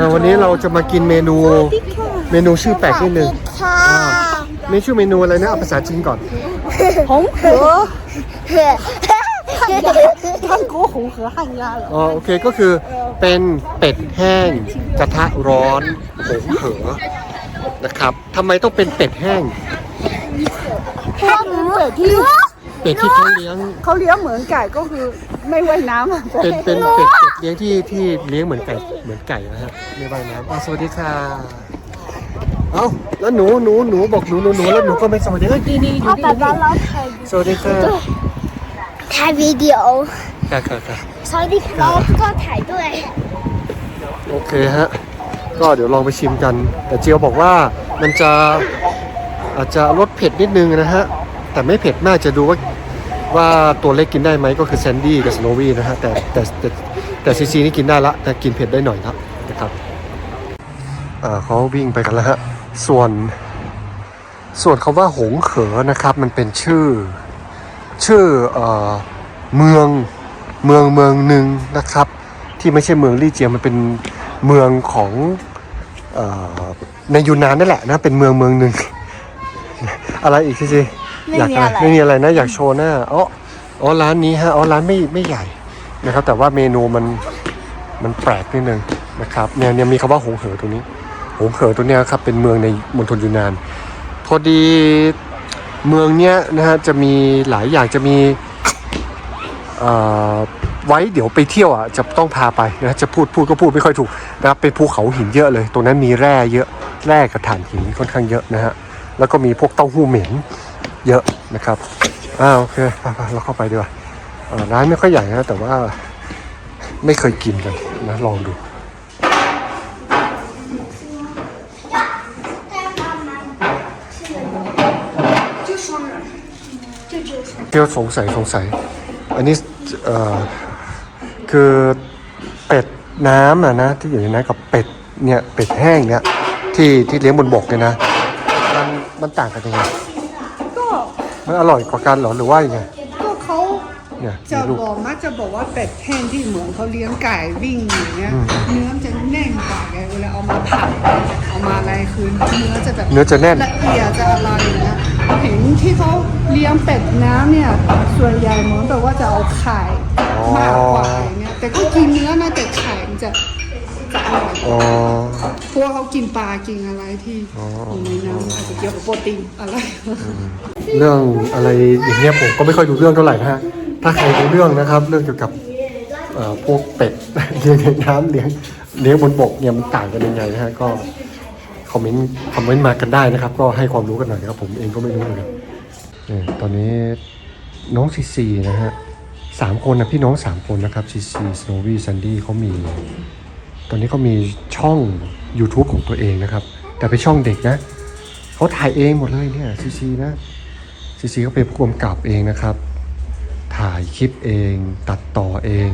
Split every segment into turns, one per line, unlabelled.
อ่าวันนี้เราจะมากินเมนูเมนูชื่อแปลกนิดนึง
ค่ะ
อ่านี่ชื่อเมนูอะไรนะเอาภาษาจีนก่อน
红河，韩国红河汉鸭了。
อ๋อโอเคก็คือเป็นเป็ดแห้งกระทะร้อนผงเขอนะครับทำไมต้องเป็นเป็ดแห้ง
ถ้าเป็นเป็ดที่
เป็ดที่เขาเลี้ยง
เขาเลี้ยงเหมือนไก่ก็คือ ไม่ว่ายน้ำอะ
เป็นเป็นเป็ดเป็ดเลี้ยงที่ที่เลี้ยงเหมือนไก่เหมือนไก่นะฮะไม่ว่ายน้ำอะสวัสดีค่ะเอ้าแล้วหนูหนูหนูบอกหนูหนูหนูแล้วหนูก็ไม่สวัสดีเอ้ยนี่นี่อยู่นี่อยู่นี่สวัสดีค่ะ
ถ่ายวิดีโอ
ค่ะค่ะค่ะ
สวัสดีครับก็ถ่ายด้วย
โอเคฮะก็เดี๋ยวลองไปชิมกัน แต่เจียวบอกว่ามันจะอาจจะรสเผ็ดนิดนึงนะฮะแต่ไม่เผ็ดมากจะดูว่า ว่าตัวเล็กกินได้ไหมก็คือแซนดี้กับสโนวี่นะฮะแต่แต่แต่แต่ซีซีนี่กินได้ละแต่กินเผ็ดได้หน่อยนะครับอ่าเขาวิ่งไปกันแล้วฮะส่วน ส่วนคาว่าหงเขอนะครับ มันเป็นชื่อ ชื่อเอ่อเมืองเมืองเมืองหนึ่งนะครับ ที่ไม่ใช่เมืองลี่เจียมันเป็นเมืองของเออในยูนนานนั่นแหละนะเป็นเมืองเมืองหนึ่งอะไรอีกที สิอยากอะไรไม่มีอะไรนะอยากโชว์หน้าอ๋ออ๋อร้านนี้ฮะอ๋อร้านไม่ไม่ใหญ่นะครับ แต่ว่าเมนูมันมันแปลกนิดนึงนะครับเนี่ยเนี่ยมีคำว่าหงเหอตรงนี้หงเหอตัวเนี้ยครับเป็นเมืองในมณฑลยูนนาน พอดีเมืองเนี้ยนะฮะจะมีหลายอย่างจะมีเอ่อไว้เดี๋ยวไปเที่ยวอะจะต้องพาไปนะจะพูดพูดก็พูดไม่ค่อยถูกนะครับเป็นภูเขาหินเยอะเลย ตรงนั้นมีแร่เยอะแร่กับถ่านหินค่อนข้างเยอะนะฮะแล้วก็มีพวกเต้าหู้เหม็น เยอะนะครับอ่าโอเคไปไปเราเข้าไปดีกว่าร้านไม่ค่อยใหญ่นะแต่ว่าไม่เคยกินกันนะลองดูเที่ยวสงสัยสงสัย อันนี้เอ่อคือเป็ดน้ำอะนะที่อยู่ในนั้นกับเป็ดเนี่ยเป็ดแห้งเนี่ยที่ที่เลี้ยงบนบกเนี่ยนะมันมันต่างกันยังไง มันอร่อยกว่ากันเหรอหรือว่ายังไง
ก็เขา
เนี่ย
จะ
มีลูก
บอกมักจะบอกว่าเป็ดแห้งที่เหมือนเขาเลี้ยงไก่วิ่งอย่างเงี้ย
อืม
เนื้อมันจะแน่นกว่าไงเวลาเอามาผัดเอามาอะไรคือเนื้อจะแบบ
เนื้อจะแน่น
ละเอียดจะอะไรอย่างเงี้ยเห็นที่เขาเลี้ยงเป็ดน้ำเนี่ย ส่วนใหญ่เหมือนแบบว่าจะเอาไข่มากกว่าอย่างเงี้ยแต่ก็กินเนื้อนะแต่ไข่มันจะจะอร่อยก
อ๋
ว่า
อ
เพราะว่าเขากินปลากินอะไรที่
อ๋อ
อยู่ในน้ำอาจจะเกี่ยวกับโปรตีนอะไร
เรื่องอะไรอย่างเงี้ยผมก็ไม่ค่อยดูเรื่องเท่าไหร่นะฮะ ถ้าใครรู้เรื่องนะครับ เรื่องเกี่ยวกับเอ่อพวกเป็ด เลี้ยงในน้ำเลี้ยงเลี้ยงบนบกเนี่ยมันต่างกันยังไงนะฮะก็คอมเมนต์คอมเมนต์มากันได้นะครับ ก็ให้ความรู้กันหน่อยนะครับ ผมเองก็ไม่รู้เหมือนกันเนี่ยตอนนี้น้องซีซีนะฮะสามคนนะพี่น้องสามคนนะครับซีซีสโนวี่ซันดี้เขามี ตอนนี้เขามีช่อง YouTube ของตัวเองนะครับ แต่เป็นช่องเด็กนะเขาถ่ายเองหมดเลยเนี่ยซีซีนะซีซีเขาเป็นผู้กำกับเองนะครับ ถ่ายคลิปเอง ตัดต่อเอง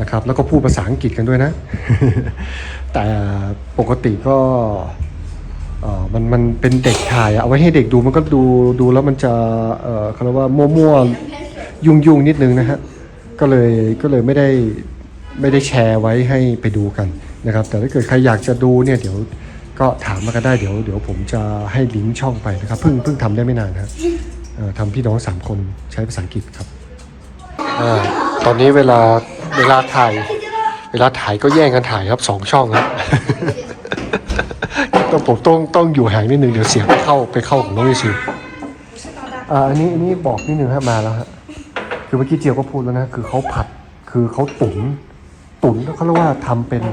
นะครับ แล้วก็พูดภาษาอังกฤษกันด้วยนะ แต่ปกติก็มันมันเป็นเด็กถ่ายเอาไว้ให้เด็กดูมันก็ดูดูแล้วมันจะเอ่อเขาเรียกว่ามั่วๆยุ่งๆนิดนึงนะฮะก็เลยก็เลยไม่ได้ไม่ได้แชร์ไว้ให้ไปดูกัน นะครับ แต่ถ้าเกิดใครอยากจะดูเนี่ยเดี๋ยวก็ถามมากันได้เดี๋ยวเดี๋ยวผมจะให้ลิงก์ช่องไปนะครับเพิ่งเพิ่งทำได้ไม่นานนะครับเอ่อทำพี่น้องสามคนใช้ภาษาอังกฤษครับอาตอนนี้เวลาเวลาถ่าย เวลาถ่ายก็แย่งกันถ่ายครับสองช่องครับต้องผมต้องต้องอยู่ห่างนิดนึงเดี๋ยวเสียงไปเข้าไปเข้าของน้องวิชิวอ่าอันนี้อันนี้บอกนิดนึงฮะมาแล้วฮะคือเมื่อกี้เจียวก็พูดแล้วนะคือเขาผัดคือเขาตุ๋น ตุ๋นแล้วเขาเรียกว่าทำเป็น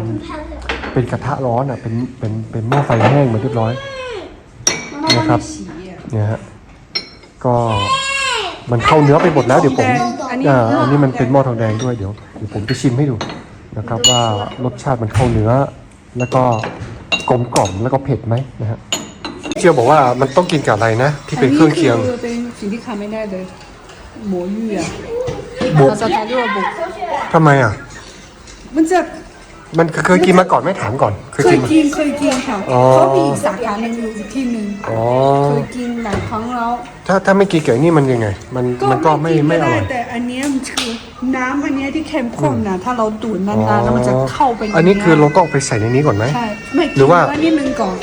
เป็นกระทะร้อนอะเป็นเป็นเป็นหม้อไฟแห้งมาเรียบร้อยนะครับเนี่ยฮะก็มันเข้าเนื้อไปหมดแล้วเดี๋ยวผม
อันนี้
อ่าอันนี้มันเป็นหม้อทองแดงด้วยเดี๋ยวเดี๋ยวผมจะชิมให้ดูนะครับ ว่ารสชาติมันเข้าเนื้อ แล้วก็กลมกล่อมแล้วก็เผ็ดไหมนะฮะเจียวบอกว่ามันต้องกินกับอะไรนะ ที่เป็นเครื่องเคียง
อันนี้เป็นสิ่งที่ขาดไม่ได้เลยหมูยุ่ยอะ
หมู
ภาษาไทยเรียกว่าบุก
ทำไมอะ
มันจะ
มันเคยกินมาก่อนไหม่ถามก่อนเคย
เค
กิ
ย
นมา
กินเคยกินค่ะ
อ๋อ
เขามีอีกสาขาหนึ่งอยู่อีกที่หนึ่ง
อ๋อ
เคยกินหลายครั้งแล้ว
ถ้าถ้าไม่กินเกี่ยวนี่มันยังไง มันมันก็ไม่ไม่อร่อย
แต่อันเนี้ยมันคือน้ำอันเนี้ยที่เข้มข้นนะถ้าเราตุ๋นนานๆแล้วมันจะเข้าไปใอั
นนี้คือเราต้องเอาไปใส่ในนี้ก่อนไหม
ใช่ไม่
หรือว่า
คิดนิดนึงก่อน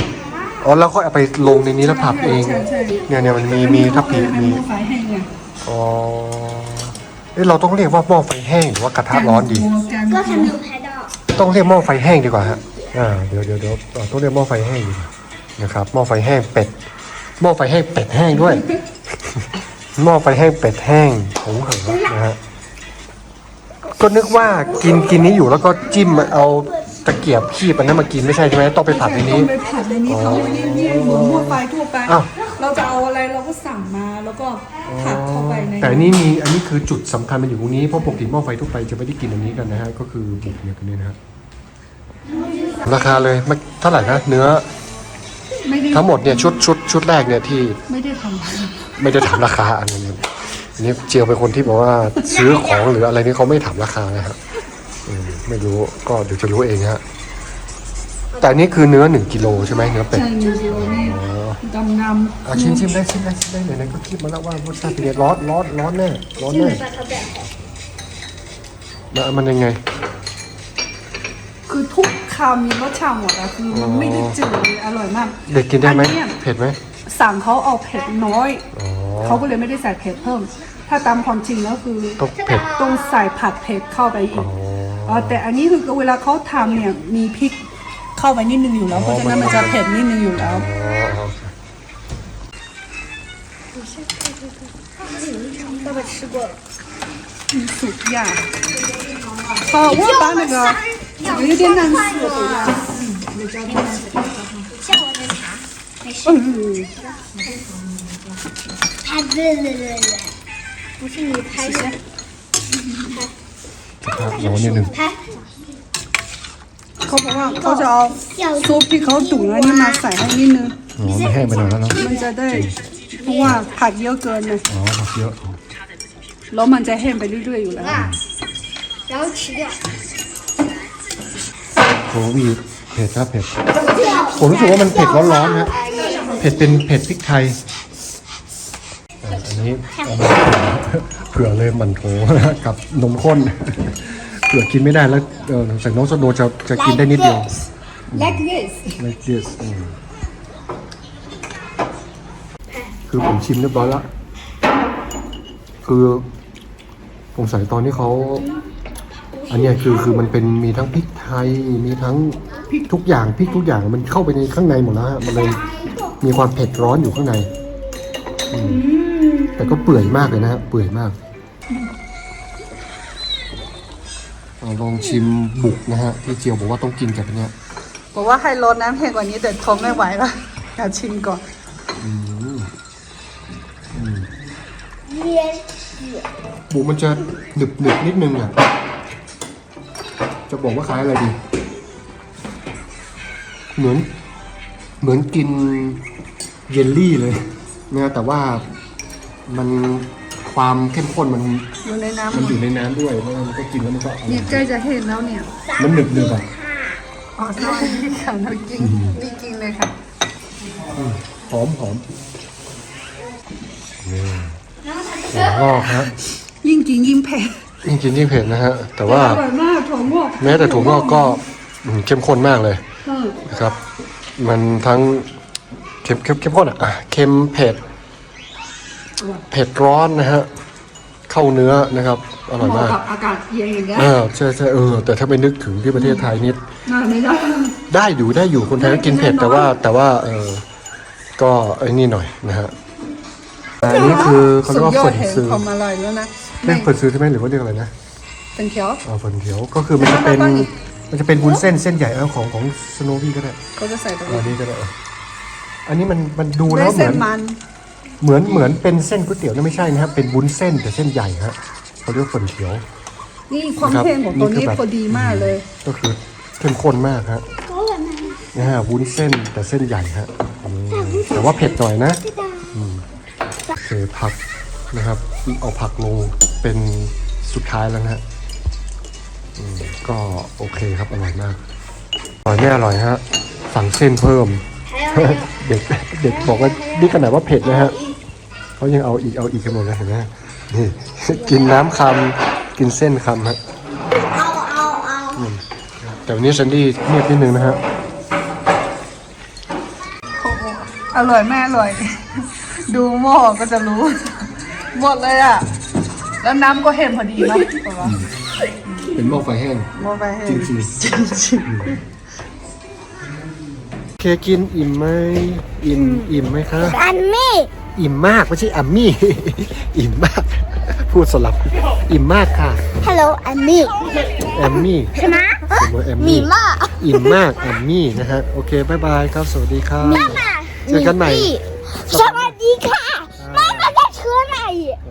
อ๋อแล้วค่อยเอาไปลงในนี้แล้วผัดเอง
ใช่ใช่
เนี่ยเนี่ยมันมีมีทับพี
ให้
มี
หม้อไฟแห้งไง
อ๋อเอ๊ะเราต้องเรียกว่าหม้อไฟแห้งหรือว่ากระทะร้อนดี
ก็ ก็ทำนูแพดอ
ต้องเรียกหม้อไฟแห้งดีกว่าฮะอ่าเดี๋ยวเดี๋ยวเดี๋ยวต้องเรียกหม้อไฟแห้งดีกว่านะครับหม้อไฟแห้งเป็ดหม้อไฟแห้งเป็ดแห้งด้วย หม้อไฟแห้งเป็ดแห้งของเหอะนะฮะก็นึกว่ากินกินนี้อยู่แล้วก็จิ้มเอาตะเกียบขี้ไปนั้นมากินไม่ใช่ใช่ไหมต้องไปผัดในนี้
ต้องไปผัดในนี้เขาไม่ได้เรียกหม้อไฟทั่วไป
อ้าว
เราจะเอาอะไรเราก็สั่งมาแล้วก็ผัดเข้าไปใน
แต่อันนี้มีอันนี้คือจุดสำคัญมันอยู่ตรงนี้เพราะปกติหม้อไฟทั่วไปจะไม่ได้กินอันนี้กันนะฮะก็คือบุกเนี่ยกันนี้นะฮะราคาเลยไม่เท่าไหร่นะเนื้อ
ไม่ได้
ทั้งหมดเนี่ยชุดชุดชุดแรกเนี่ยที่
ไม่ได้ท
ไม่ได้ถามราคาอันนี้อันนี้เจียวเป็นคนที่บอกว่าซื้อของหรืออะไรนี่เขาไม่ถามราคานะครับอืมไม่รู้ก็เดี๋ยวจะรู้เองฮะแต่อันนี้คือเนื้อหนึ่งกิโลใช่ไหมเนื้อำเป็ด
ใช่นิวซีแลนด์นี่
อ๋อ
ดำน้
อะชิมชิมได้ชิมได้ชิมได้ไหนๆก็คิดมาแล้วว่ารสชาติเป็นไงร้อนร้อนร้อนแน่ร้อนแน่แล้วมันยังไงำ
คือทุกคำมีรสชาติหมดอะคือมันไม่ได้จืดเลยอร่อยมาก
เด็กกินได้ไหม
อันเนี้ย
เผ็ดไหม
สั่งเขาเอาเผ็ดน้อย
อ๋อ
เขาก็เลยไม่ได้ใส่เผ็ดเพิ่ม ถ้าตามความจริงแล้วคือ
ต้องเผ็ด
ต้องใส่ผัดเผ็ดเข้าไปอี
อ๋
ก
อ
อ๋อแต่อันนี้คือเวลาเขาทำเนี่ยมีพริกเข้าไปนิดนึงอยู่แล้ว เพราะฉะนั้นมันจะเผ็ดนิดนึงอยู่แล้ว
อ๋
爸爸吃过了。
嗯，薯片。好，我把那个，有点难吃，嗯。一。
嗯，你叫我，没事。
嗯。
拍对对，不是你拍的，拍。
烤烤烤烤烤，烤烤肚了，你
妈塞还你呢。没呢。在。 ราะว่าผักเยอะเกินนะย
อ๋อผักเยอะ
แล้วมันจะแห้งไปเรื่อยๆอยู่แล้ว
แล้วฉีด
โอ้มีเผ็ดครับเผ็ดผมรู้สึกว่ามันเผ็ดร้อนๆนะเผ็ดเป็นเผ็ดพริกไทยอันนี้เผื่อเลยมันโถกับนมข้นเผื่อกินไม่ได้แล้วใส่น้องสโดจะจะกินได้นิดเดียว
like this
like this คือผมชิมเรียบร้อยแล้ว คือผมใส่ตอนที่เขาอันเนี้ยคือคือมันเป็นมีทั้งพริกไทยมีทั้งพริกทุกอย่างพริกทุกอย่างมันเข้าไปในข้างในหมดแล้วฮะมันเลยมีความเผ็ดร้อนอยู่ข้างในอืมแต่ก็เปื่อยมากเลยนะฮะเปื่อยมากเอาลองชิมบุกนะฮะที่เจียวบอกว่าต้องกินกับอันเนี้ย
บอกว่าให้รดน้ำแห้งกว่านี้แต่ทนไม่ไหวแล้วอยากชิมก่อน
腌
บุกมันจะหนึบหนึบนิดนึงอะ จะบอกว่าคล้ายอะไรดี เหมือน เหมือนกินเยลลี่เลยนะแต่ว่ามันความเข้มข้นมัน
อยู่ในน้ำ
มันอยู่ในน้ำด้วยเพราะฉะนั้นมันก็กินแล้วมันก็อร่
เนี่ย
อย
ใกล้จะเห็นแล้วเนี่ย
มันหนึบหนึบอะ
อ๋อใช่ค่ะเรากินนี่กินเลยค่ะ
หอมหอมนี่ ถั่วงอกฮะ
ยิ่งกินยิ่งเผ็ด
ยิ่งกินยิ่งเผ็ดนะฮะ แต่ว่า
อร่อยมากถั่วงอก
แม้แต่ถั่วงอกก็อืมเข้มข้นมากเลย
อืม
นะครับ มันทั้งเค็มเข้มเข้มข้นอะอะเค็มเผ็ด เผ็ดร้อนนะฮะ เข้าเนื้อนะครับ อร่อย
เห
มา
มาะ
ก
กับอากาศเย็นอย่างเงี้ย
เออใช่ใช่เออ แต่ถ้าไปนึกถึงที่ประเทศไทยนิด
น่าไม่ได้
ได้อยู่ได้อยู่คนไทยก็กินเผ็ดแต่ว่าแต่ว่าเออก็ไอ้นี่หน่อยนะฮะ อันนี้คือเขาเรียกว่า
ฝ
นซื้อ
ควมอร่อยแล้วนะ
เรียกฝนซื้อใช่ไหมหรือว่าเรียกอะไรนะ
ฝนเขียว
อ๋อฝนเขียวก็คือมันจะเป็นมันจะเป็นวุ้นเส้นเส้นใหญ่ของของสโนวี่ก็ได้
เขาจะใส่ตรงนี้
ก็ได้อันนี้มันมันดูแล้วเหมือนเหมือนเหมือนเป็นเส้นก๋วยเตี๋ยวนะไม่ใช่นะครับเป็นวุ้นเส้นแต่เส้นใหญ่ฮะเขาเรียกฝนเขียว
นี่ความเค็มของตัว
นี้
พอดีมากเลย
ก็คือเข้มข้นมากฮะนะฮะวุ้นเส้นแต่เส้นใหญ่ฮะแต่ว่าเผ็ดหน่อยนะ เคผักนะครับเอาผักลงเป็นสุดท้ายแล้วนะฮะก็โอเคครับอร่อยมากอร่อยแม่อร่อยฮะสั่งเส้นเพิ่ม เด็กเด็กบอกว่านี่ขนาดว่าเผ็ดนะฮะเขายังเอาอีกเอาอีกกันหมดเลยเห็นไหมนี่กินน้ำคำกินเส้นคำฮะแต่วันนี้ฉันดี้เงียบนิดนึงนะฮะ
อร่อยแม่อร่อย ดูหม้อก็จะรู้ หมดเลยอะ แล้วน้ำก็เห็นพอดีเนาะบอกว่า
เป็นหม้อไฟแห้ง
หม้อไปเห็น
จริง
จริง
เคกินอิ่มไหมอิ่มอิ่มไหมคะ
อันนี้
อิ่มมากไม่ใช่อัมมี่ อิ่มมาก พูดสลับ อิ่มมากค่ะ
ฮัลโหลอันนี้
แอมมี่
ใช่ไหม
ผมว่าแอม
มี
มี่
มาก
อิ่มมากแอมมี่นะฮะ โอเคบายบายครับ สวัสดีครับ
妈妈，
เจอกันใหม่
สวัสดีค่ะแม่มาได้เชื้อไหน
โ